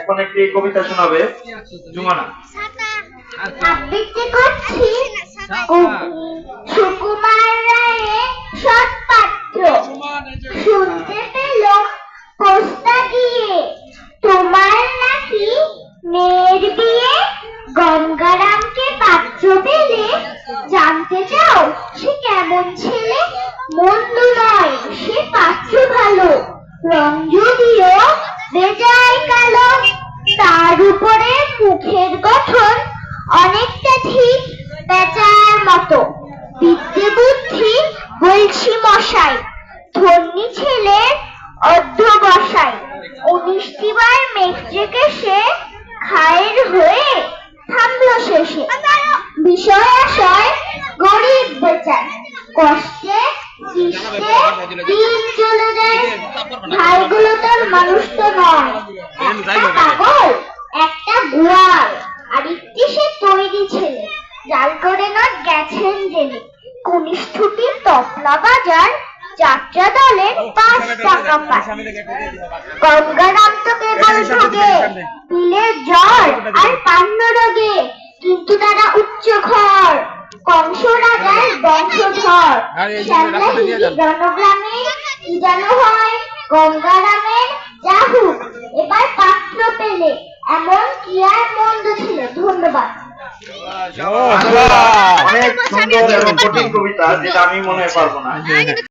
এখন একটি কবিতা শোনাবে জুমানা। আবৃত্তি করছি সুকুমার রায়ের সৎপাত্র। শুনতে পোস্তা দিয়ে। তোমার নাকি মেয়ের বিয়ে? গঙ্গারামকে পাত্র পেলে জানতে চাও সে কেমন ছেলে? মন্দ নয় সে পাত্র ভালো। রং যদিও বেজায় কালো, তার উপরে মুখের গঠন অনেকটা ঠিক বেচার মতো। বিদ্যে বুদ্ধি বলছি মশাই, ধন্যী ছেলের অধ্যবসাই উনিশটিবার মেঘট্রেকে সে খায়ের হয়ে থামলো শেষে। বিষয় আশয় গরিব বেচার। কষ্টে সৃষ্টে দিন চলে ভাইগুলো তোর মানুষ তো নয়। একটা পাগল একটা আর একটি সে তৈরি ছেলে জাল করে না গেছেন জেনে কনিষ্ঠটি তপলা বাজার যাত্রা দলের পাঁচ টাকা পায়। গঙ্গারাম তো কেবল ভোগে পিলের জ্বর আর পান্ন রোগে কিন্তু তারা উচ্চ ঘর কংস রাজার বংশধর। শ্যামলা কি যেন হয় গঙ্গারামের যাহু। এবার পাত্র পেলে এমন কি আর মন্দ ছিল? ধন্যবাদ। অনেক সুন্দর এবং কঠিন কবিতা যেটা আমি মনে পারব না।